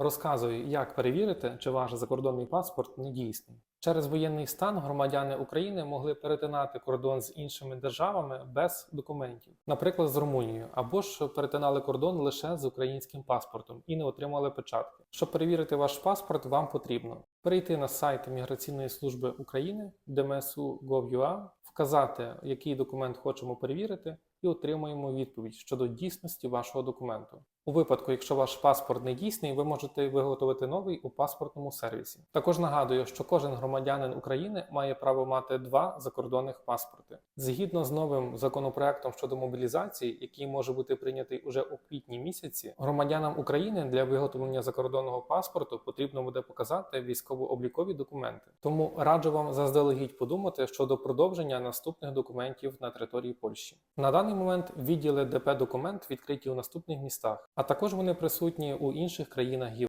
Розказую, як перевірити, чи ваш закордонний паспорт недійсний. Через воєнний стан громадяни України могли перетинати кордон з іншими державами без документів, наприклад, з Румунією, або ж перетинали кордон лише з українським паспортом і не отримали печатки. Щоб перевірити ваш паспорт, вам потрібно перейти на сайт Міграційної служби України dmsu.gov.ua, вказати, який документ хочемо перевірити, і отримуємо відповідь щодо дійсності вашого документу. У випадку, якщо ваш паспорт не дійсний, ви можете виготовити новий у паспортному сервісі. Також нагадую, що кожен громадянин України має право мати два закордонних паспорти. Згідно з новим законопроектом щодо мобілізації, який може бути прийнятий уже у квітні місяці, громадянам України для виготовлення закордонного паспорту потрібно буде показати військово-облікові документи. Тому раджу вам заздалегідь подумати щодо продовження наступних документів на території Польщі. На даний момент відділи ДП документ відкриті у наступних містах, а також вони присутні у інших країнах Європи.